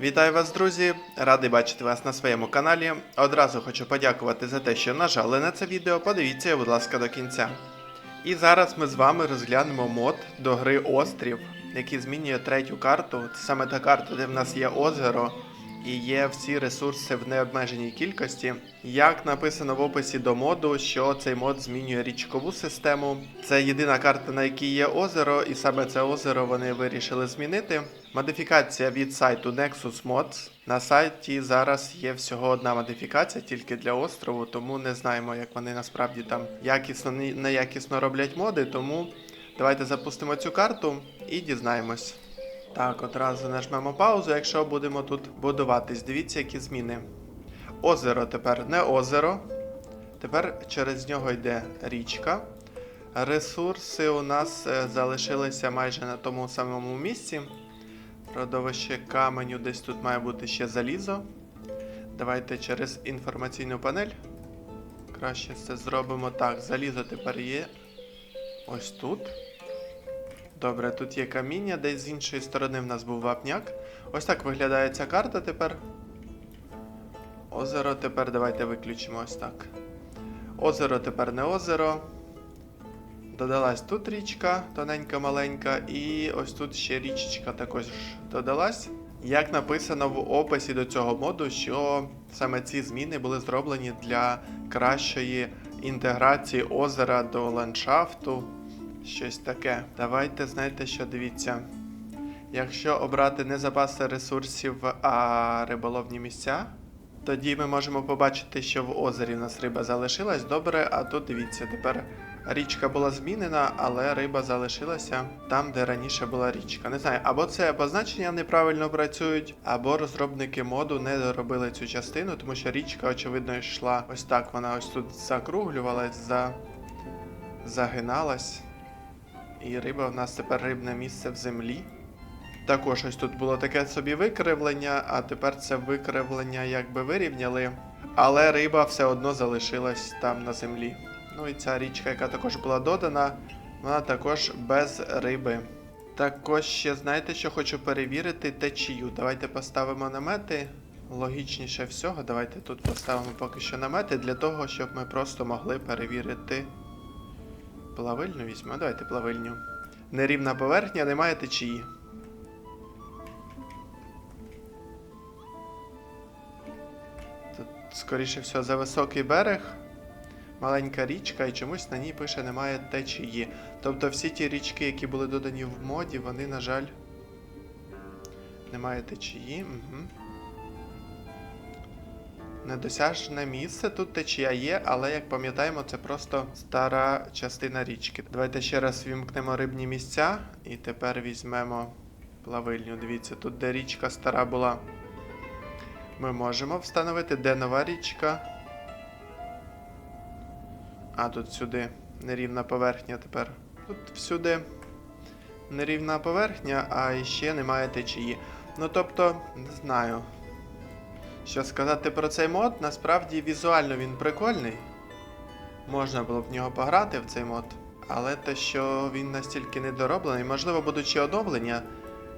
Вітаю вас, друзі! Радий бачити вас на своєму каналі. Одразу хочу подякувати за те, що нажали на це відео. Подивіться, будь ласка, до кінця. І зараз ми з вами розглянемо мод до гри Острів, який змінює третю карту. Це саме та карта, де в нас є озеро і є всі ресурси в необмеженій кількості. Як написано в описі до моду, що цей мод змінює річкову систему. Це єдина карта, на якій є озеро, і саме це озеро вони вирішили змінити. Модифікація від сайту Nexus Mods. На сайті зараз є всього одна модифікація тільки для острову, тому не знаємо, як вони насправді там якісно неякісно роблять моди. Тому давайте запустимо цю карту і дізнаємось. Так, одразу нажмемо паузу, якщо будемо тут будуватись. Дивіться, які зміни. Озеро тепер не озеро. Тепер через нього йде річка. Ресурси у нас е, залишилися майже на тому самому місці. Родовище каменю, десь тут має бути ще залізо. Давайте через інформаційну панель. Краще це зробимо так. Залізо тепер є ось тут. Добре, тут є каміння, десь з іншої сторони в нас був вапняк. Ось так виглядає ця карта тепер. Озеро тепер давайте виключимо ось так. Озеро тепер не озеро. Додалась тут річка, тоненька маленька, і ось тут ще річечка також додалась. Як написано в описі до цього моду, що саме ці зміни були зроблені для кращої інтеграції озера до ландшафту. Щось таке. Давайте знаєте, що дивіться. Якщо обрати не запаси ресурсів, а риболовні місця, тоді ми можемо побачити, що в озері у нас риба залишилась добре, а тут дивіться, тепер річка була змінена, але риба залишилася там, де раніше була річка. Не знаю, або це позначення неправильно працюють, або розробники моду не доробили цю частину, тому що річка, очевидно, йшла ось так. Вона ось тут закруглювалась, за... загиналась. І риба в нас тепер рибне місце в землі. Також ось тут було таке собі викривлення, а тепер це викривлення якби вирівняли. Але риба все одно залишилась там на землі. Ну і ця річка, яка також була додана, вона також без риби. Також ще знаєте, що хочу перевірити течію. Давайте поставимо намети. Логічніше всього, давайте тут поставимо поки що намети для того, щоб ми просто могли перевірити. Плавильню візьмемо, давайте плавильню. Нерівна поверхня, немає течії. Тут, скоріше всього, за високий берег. Маленька річка, і чомусь на ній пише немає течії. Тобто всі ті річки, які були додані в моді, вони, на жаль, немає течії. Угу. Недосяжне місце, тут течія є, але як пам'ятаємо, це просто стара частина річки. Давайте ще раз вімкнемо рибні місця і тепер візьмемо плавильню. Дивіться, тут де річка стара була. Ми можемо встановити, де нова річка. А, тут сюди нерівна поверхня тепер. Тут всюди нерівна поверхня, а ще немає течії. Ну тобто, не знаю. Що сказати про цей мод, насправді візуально він прикольний. Можна було б в нього пограти в цей мод. Але те, що він настільки недороблений, можливо, будуть ще оновлення.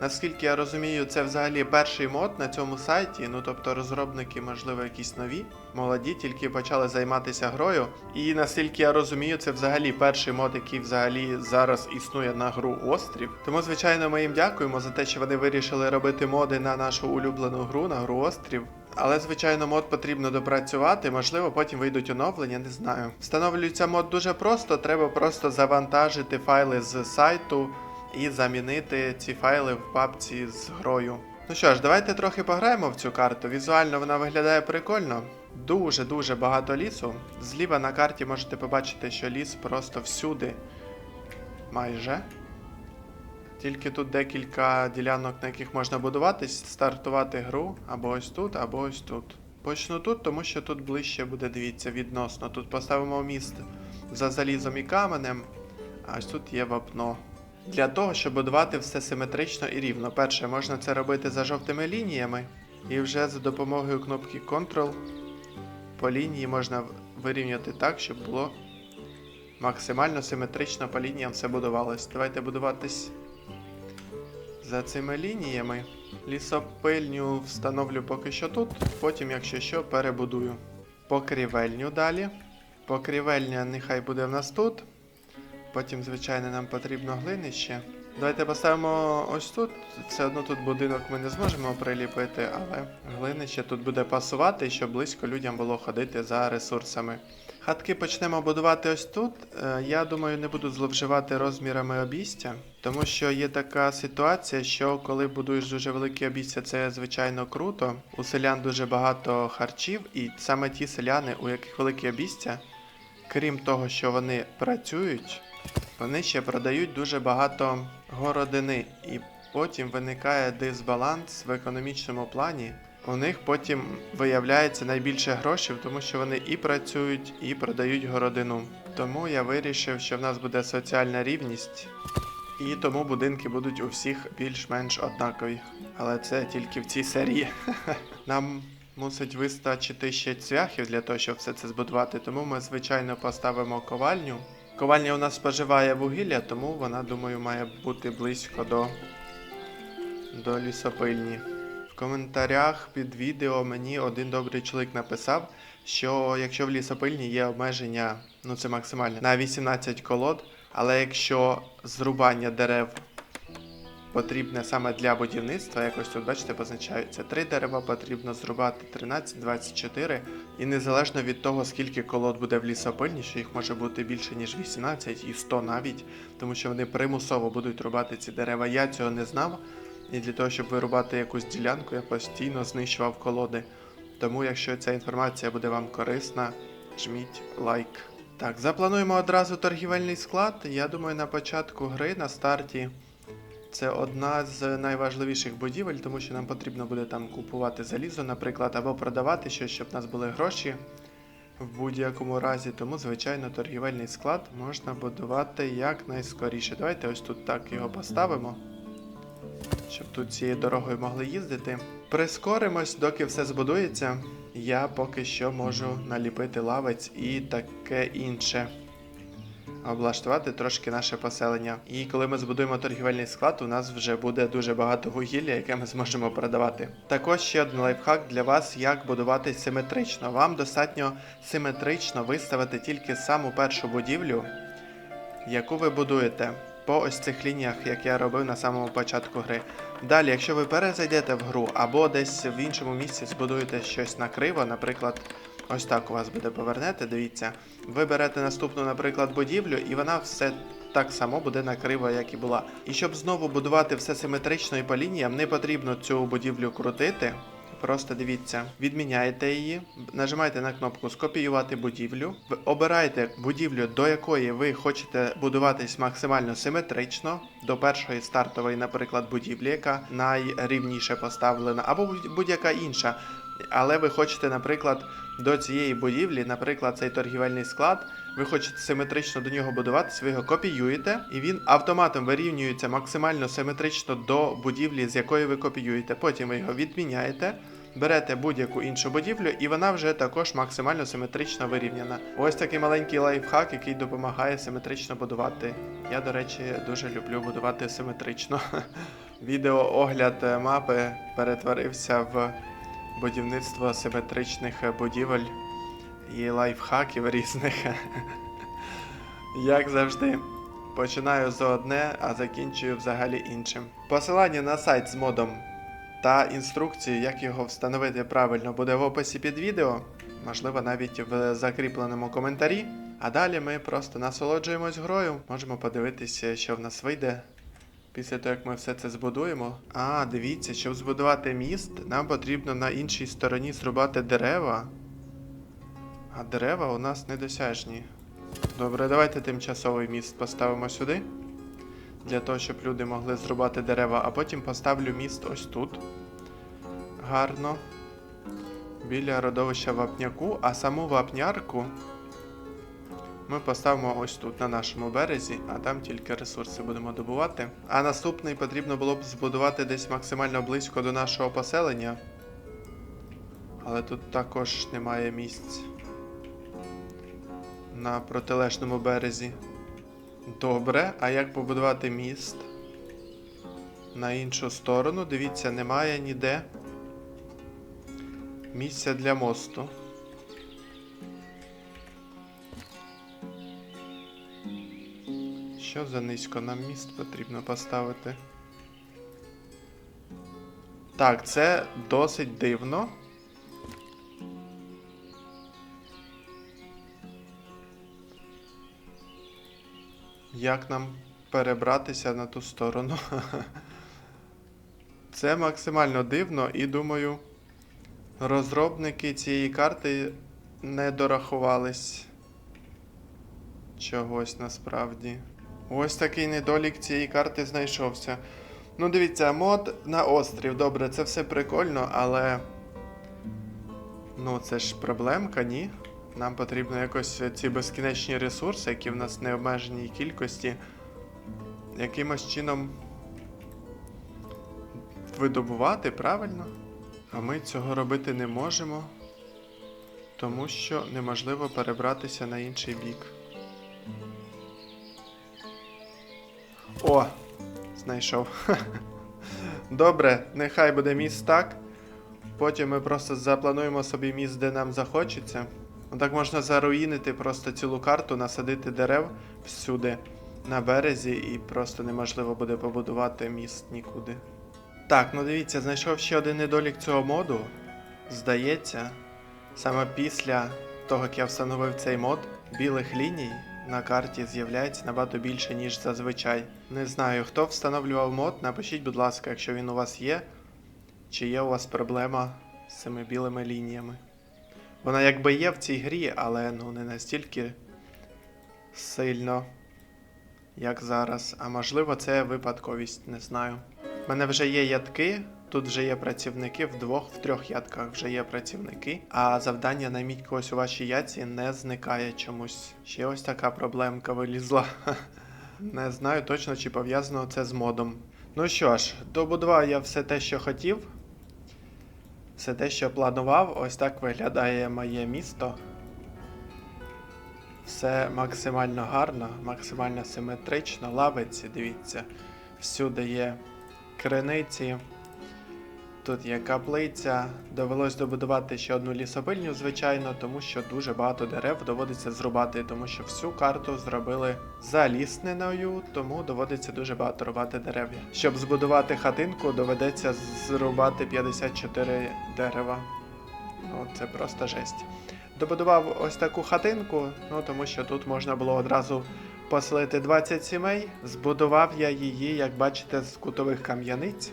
Наскільки я розумію, це взагалі перший мод на цьому сайті. Ну тобто розробники, можливо, якісь нові, молоді, тільки почали займатися грою. І наскільки я розумію, це взагалі перший мод, який взагалі зараз існує на гру Острів. Тому, звичайно, ми їм дякуємо за те, що вони вирішили робити моди на нашу улюблену гру, на гру Острів. Але, звичайно, мод потрібно допрацювати, можливо, потім вийдуть оновлення, не знаю. Встановлюється мод дуже просто, треба просто завантажити файли з сайту і замінити ці файли в папці з грою. Ну що ж, давайте трохи пограємо в цю карту. Візуально вона виглядає прикольно. Дуже-дуже багато лісу. Зліва на карті можете побачити, що ліс просто всюди. Майже. Тільки тут декілька ділянок, на яких можна будуватись, стартувати гру або ось тут, або ось тут. Почну тут, тому що тут ближче буде, дивіться, відносно. Тут поставимо міст за залізом і каменем, а ось тут є вапно. Для того, щоб будувати все симетрично і рівно. Перше, можна це робити за жовтими лініями, і вже за допомогою кнопки Ctrl по лінії можна вирівняти так, щоб було максимально симетрично по лініям все будувалось. Давайте будуватись за цими лініями. Лісопильню встановлю поки що тут, потім, якщо що, перебудую. Покрівельню далі. Покрівельня нехай буде в нас тут. Потім, звичайно, нам потрібно глинище. Давайте поставимо ось тут. Все одно тут будинок ми не зможемо приліпити, але глинище тут буде пасувати, щоб близько людям було ходити за ресурсами. Хатки почнемо будувати ось тут. Е, Я думаю, не буду зловживати розмірами обійстя, тому що є така ситуація, що коли будуєш дуже велике обійстя, це звичайно круто. У селян дуже багато харчів, і саме ті селяни, у яких велике обійстя, крім того, що вони працюють, вони ще продають дуже багато городини, і потім виникає дисбаланс в економічному плані. У них потім виявляється найбільше грошей, тому що вони і працюють, і продають городину. Тому я вирішив, що в нас буде соціальна рівність, і тому будинки будуть у всіх більш-менш однакові. Але це тільки в цій серії. Нам мусить вистачити ще цвяхів для того, щоб все це збудувати. Тому ми, звичайно, поставимо ковальню. Ковальня у нас споживає вугілля, тому вона, думаю, має бути близько до, до лісопильні. Коментарях під відео мені один добрий чоловік написав, що якщо в лісопильні є обмеження, ну це максимальне, на 18 колод, але якщо зрубання дерев потрібне саме для будівництва, якось тут, бачите, позначаються, три дерева потрібно зрубати 13, 24, і незалежно від того, скільки колод буде в лісопильні, що їх може бути більше, ніж 18 і 100 навіть, тому що вони примусово будуть рубати ці дерева. Я цього не знав. І для того, щоб вирубати якусь ділянку, я постійно знищував колоди. Тому, якщо ця інформація буде вам корисна, жміть лайк. Так, заплануємо одразу торгівельний склад. Я думаю, на початку гри на старті це одна з найважливіших будівель, тому що нам потрібно буде там купувати залізо, наприклад, або продавати щось, щоб в нас були гроші в будь-якому разі. Тому, звичайно, торгівельний склад можна будувати якнайскоріше. Давайте ось тут так його поставимо щоб тут цією дорогою могли їздити. Прискоримось, доки все збудується. Я поки що можу наліпити лавець і таке інше. Облаштувати трошки наше поселення. І коли ми збудуємо торгівельний склад, у нас вже буде дуже багато вугілля, яке ми зможемо продавати. Також ще один лайфхак для вас, як будувати симетрично. Вам достатньо симетрично виставити тільки саму першу будівлю, яку ви будуєте по ось цих лініях, як я робив на самому початку гри. Далі, якщо ви перезайдете в гру або десь в іншому місці збудуєте щось накриво, наприклад, ось так у вас буде повернете, дивіться, ви берете наступну, наприклад, будівлю, і вона все так само буде накриво, як і була. І щоб знову будувати все симетрично і по лініям, не потрібно цю будівлю крутити. Просто дивіться, відміняєте її, нажимаєте на кнопку Скопіювати будівлю. Обираєте будівлю, до якої ви хочете будуватись максимально симетрично, до першої стартової, наприклад, будівлі, яка найрівніше поставлена, або будь- будь-яка інша. Але ви хочете, наприклад, до цієї будівлі, наприклад, цей торгівельний склад, ви хочете симетрично до нього будуватись, ви його копіюєте, і він автоматом вирівнюється максимально симетрично до будівлі, з якої ви копіюєте. Потім ви його відміняєте. Берете будь-яку іншу будівлю, і вона вже також максимально симетрично вирівняна. Ось такий маленький лайфхак, який допомагає симетрично будувати. Я, до речі, дуже люблю будувати симетрично. Відеоогляд е, мапи перетворився в будівництво симетричних е, будівель і лайфхаків різних. Як завжди, починаю з одне, а закінчую взагалі іншим. Посилання на сайт з модом та інструкцію, як його встановити правильно, буде в описі під відео, можливо, навіть в закріпленому коментарі. А далі ми просто насолоджуємось грою, можемо подивитися, що в нас вийде. Після того, як ми все це збудуємо. А, дивіться, щоб збудувати міст, нам потрібно на іншій стороні зрубати дерева. А дерева у нас недосяжні. Добре, давайте тимчасовий міст поставимо сюди. Для того, щоб люди могли зрубати дерева, а потім поставлю міст ось тут. Гарно. Біля родовища вапняку, а саму вапнярку ми поставимо ось тут, на нашому березі, а там тільки ресурси будемо добувати. А наступний потрібно було б збудувати десь максимально близько до нашого поселення. Але тут також немає місць на протилежному березі. Добре, а як побудувати міст? на іншу сторону. Дивіться, немає ніде місця для мосту. Що за низько? Нам міст потрібно поставити. Так, це досить дивно. Як нам перебратися на ту сторону? Це максимально дивно і думаю, розробники цієї карти не дорахувались чогось насправді. Ось такий недолік цієї карти знайшовся. Ну, дивіться, мод на острів. Добре, це все прикольно, але. Ну, це ж проблемка, ні? Нам потрібно якось ці безкінечні ресурси, які в нас не обмеженій кількості, якимось чином видобувати, правильно? А ми цього робити не можемо, тому що неможливо перебратися на інший бік. О, знайшов. Добре, нехай буде міст так. Потім ми просто заплануємо собі міст, де нам захочеться. Так можна заруїнити просто цілу карту, насадити дерев всюди на березі, і просто неможливо буде побудувати міст нікуди. Так, ну дивіться, знайшов ще один недолік цього моду. Здається, саме після того, як я встановив цей мод, білих ліній на карті з'являється набагато більше, ніж зазвичай. Не знаю, хто встановлював мод, напишіть, будь ласка, якщо він у вас є, чи є у вас проблема з цими білими лініями. Вона якби є в цій грі, але ну не настільки сильно, як зараз. А можливо, це випадковість, не знаю. У мене вже є ядки, тут вже є працівники, в двох, в трьох ядках вже є працівники, а завдання найміть когось у вашій ядці не зникає чомусь. Ще ось така проблемка вилізла. Не знаю точно, чи пов'язано це з модом. Ну що ж, добудував я все те, що хотів. Все те, що планував, ось так виглядає моє місто. Все максимально гарно, максимально симетрично, лавиці, дивіться. Всюди є криниці, тут є каплиця. Довелось добудувати ще одну лісопильню, звичайно, тому що дуже багато дерев доводиться зрубати, тому що всю карту зробили залісненою, тому доводиться дуже багато рубати дерев. Щоб збудувати хатинку, доведеться зрубати 54 дерева. Ну, це просто жесть. Добудував ось таку хатинку, ну тому що тут можна було одразу поселити 20 сімей. Збудував я її, як бачите, з кутових кам'яниць.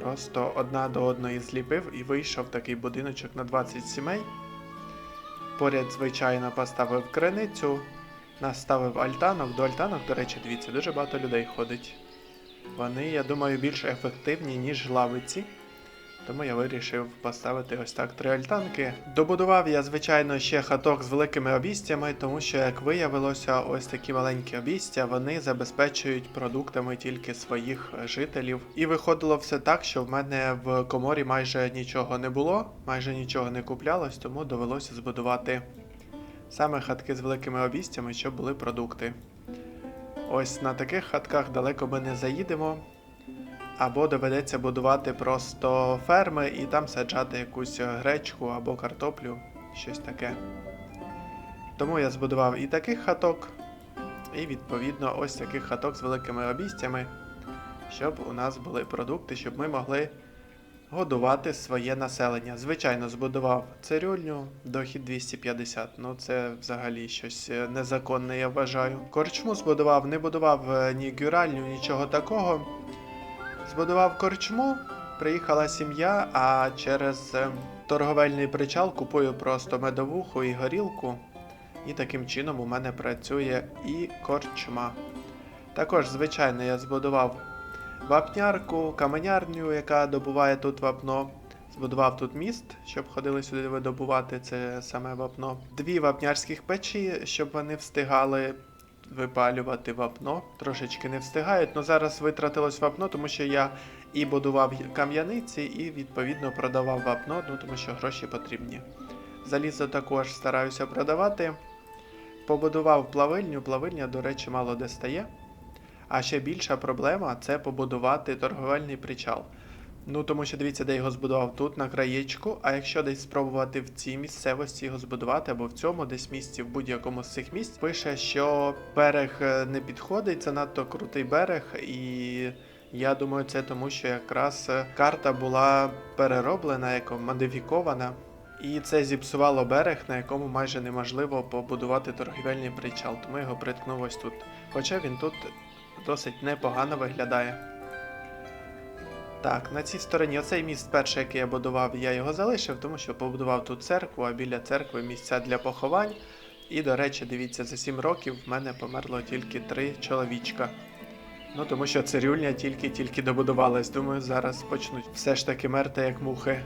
Просто одна до одної зліпив і вийшов такий будиночок на 20 сімей. Поряд, звичайно, поставив криницю, наставив альтанок. До альтанок, до речі, дивіться, дуже багато людей ходить. Вони, я думаю, більш ефективні, ніж лавиці. Тому я вирішив поставити ось так три альтанки. Добудував я, звичайно, ще хаток з великими обістями, тому що, як виявилося, ось такі маленькі обістя вони забезпечують продуктами тільки своїх жителів. І виходило все так, що в мене в коморі майже нічого не було, майже нічого не куплялось, тому довелося збудувати саме хатки з великими обістями, щоб були продукти. Ось на таких хатках далеко ми не заїдемо. Або доведеться будувати просто ферми і там саджати якусь гречку або картоплю, щось таке. Тому я збудував і таких хаток, і відповідно ось таких хаток з великими обістями, щоб у нас були продукти, щоб ми могли годувати своє населення. Звичайно, збудував цирюльню, дохід 250. Ну це взагалі щось е, незаконне, я вважаю. Корчму збудував, не будував е, ні гюральню, нічого такого. Збудував корчму, приїхала сім'я, а через е, торговельний причал купую просто медовуху і горілку. І таким чином у мене працює і корчма. Також, звичайно, я збудував вапнярку, каменярню, яка добуває тут вапно. Збудував тут міст, щоб ходили сюди видобувати це саме вапно. Дві вапнярських печі, щоб вони встигали випалювати вапно. Трошечки не встигають, але зараз витратилось вапно, тому що я і будував кам'яниці, і відповідно продавав вапно, ну тому що гроші потрібні. Залізо також стараюся продавати. Побудував плавильню, плавильня, до речі, мало де стає. А ще більша проблема це побудувати торговельний причал. Ну тому що дивіться, де його збудував тут, на краєчку. А якщо десь спробувати в цій місцевості його збудувати, або в цьому десь місці, в будь-якому з цих місць, пише, що берег е, не підходить, це надто крутий берег, і я думаю, це тому, що якраз е, карта була перероблена, яко модифікована. І це зіпсувало берег, на якому майже неможливо побудувати торгівельний причал, тому його приткнув ось тут. Хоча він тут досить непогано виглядає. Так, на цій стороні оцей міст перший, який я будував, я його залишив, тому що побудував тут церкву, а біля церкви місця для поховань. І, до речі, дивіться, за 7 років в мене померло тільки 3 чоловічка. Ну, тому що цирюльня тільки-тільки добудувалась. Думаю, зараз почнуть все ж таки мерти як мухи.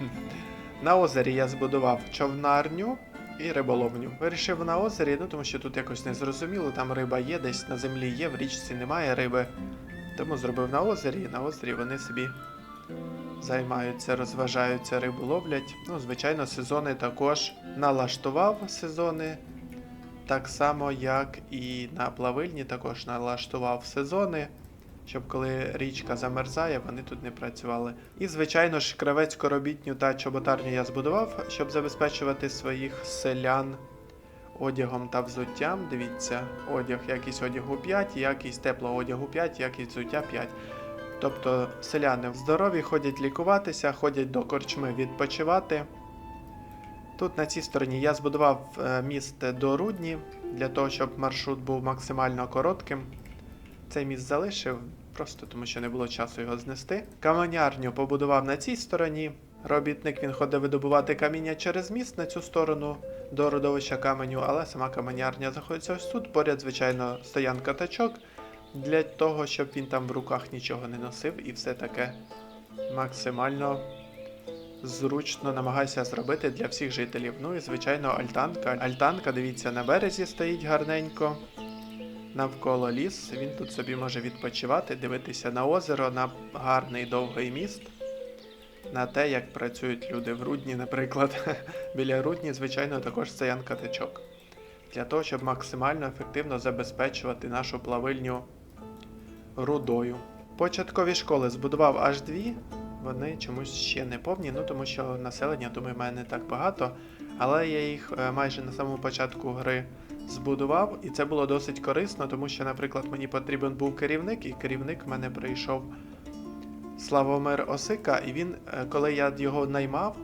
На озері я збудував човнарню і риболовню. Вирішив на озері, ну тому що тут якось не зрозуміло, там риба є, десь на землі є, в річці немає риби. Тому зробив на озері, і на озері вони собі займаються, розважаються, рибу ловлять. Ну, звичайно, сезони також налаштував сезони. Так само, як і на плавильні, також налаштував сезони, щоб коли річка замерзає, вони тут не працювали. І, звичайно ж, кравецьку робітню та чоботарню я збудував, щоб забезпечувати своїх селян одягом та взуттям. Дивіться, одяг, якість одягу 5, якість теплого одягу 5, якість взуття 5. Тобто селяни здорові, ходять лікуватися, ходять до корчми відпочивати. Тут на цій стороні я збудував е, міст до Рудні для того, щоб маршрут був максимально коротким. Цей міст залишив, просто тому що не було часу його знести. Каменярню побудував на цій стороні. Робітник він ходив видобувати каміння через міст на цю сторону до родовища каменю, але сама каменярня знаходиться ось тут. Поряд, звичайно, стоянка тачок для того, щоб він там в руках нічого не носив і все таке максимально зручно намагаюся зробити для всіх жителів. Ну і звичайно, альтанка. Альтанка, дивіться, на березі стоїть гарненько. Навколо ліс. Він тут собі може відпочивати, дивитися на озеро, на гарний довгий міст. На те, як працюють люди в Рудні, наприклад. Біля Рудні, звичайно, також стоянка течок. Для того, щоб максимально ефективно забезпечувати нашу плавильню рудою. Початкові школи збудував аж дві. Вони чомусь ще не повні, ну тому що населення, думаю, мене не так багато. Але я їх е, майже на самому початку гри збудував, і це було досить корисно, тому що, наприклад, мені потрібен був керівник, і керівник в мене прийшов Славомир Осика, і він, е, коли я його наймав,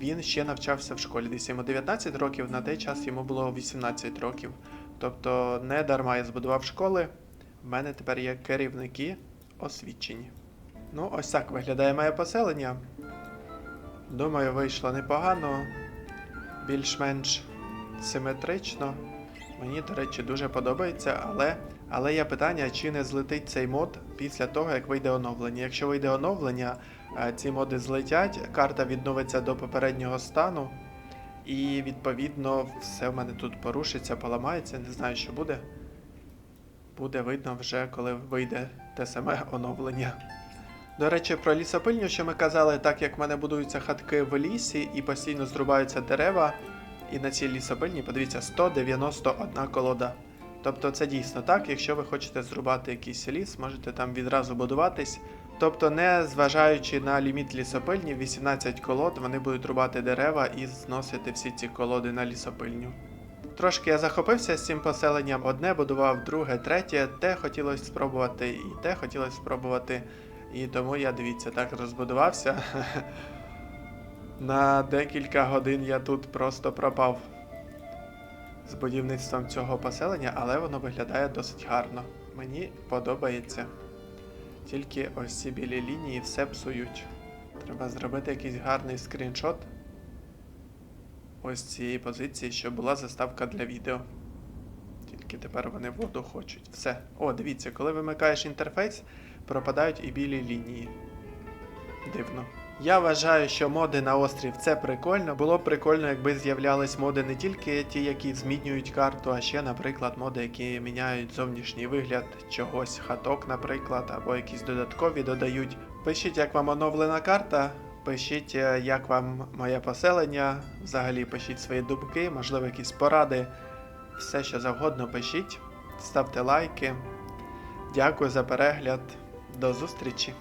він ще навчався в школі. Десь йому 19 років, на той час йому було 18 років. Тобто, не дарма я збудував школи. В мене тепер є керівники освічені. Ну, ось так виглядає моє поселення. Думаю, вийшло непогано, більш-менш симетрично. Мені, до речі, дуже подобається, але, але є питання, чи не злетить цей мод після того, як вийде оновлення. Якщо вийде оновлення, е, ці моди злетять, карта відновиться до попереднього стану, і відповідно все в мене тут порушиться, поламається, не знаю, що буде. Буде видно вже, коли вийде те саме оновлення. До речі, про лісопильню, що ми казали, так як в мене будуються хатки в лісі і постійно зрубаються дерева, і на цій лісопильні, подивіться, 191 колода. Тобто це дійсно так, якщо ви хочете зрубати якийсь ліс, можете там відразу будуватись. Тобто, не зважаючи на ліміт лісопильні, 18 колод, вони будуть рубати дерева і зносити всі ці колоди на лісопильню. Трошки я захопився з цим поселенням, одне будував, друге, третє, те хотілося спробувати, і те хотілося спробувати. І тому я, дивіться, так розбудувався. На декілька годин я тут просто пропав з будівництвом цього поселення, але воно виглядає досить гарно. Мені подобається. Тільки ось ці білі лінії все псують. Треба зробити якийсь гарний скріншот ось цієї позиції, щоб була заставка для відео. Тільки тепер вони воду хочуть. Все. О, дивіться, коли вимикаєш інтерфейс, пропадають і білі лінії. Дивно. Я вважаю, що моди на острів це прикольно. Було б прикольно, якби з'являлись моди не тільки ті, які змінюють карту, а ще, наприклад, моди, які міняють зовнішній вигляд чогось, хаток, наприклад, або якісь додаткові додають. Пишіть, як вам оновлена карта. Пишіть, е, як вам моє поселення. Взагалі пишіть свої думки, можливо, якісь поради. Все, що завгодно пишіть. Ставте лайки. Дякую за перегляд. До зустрічі!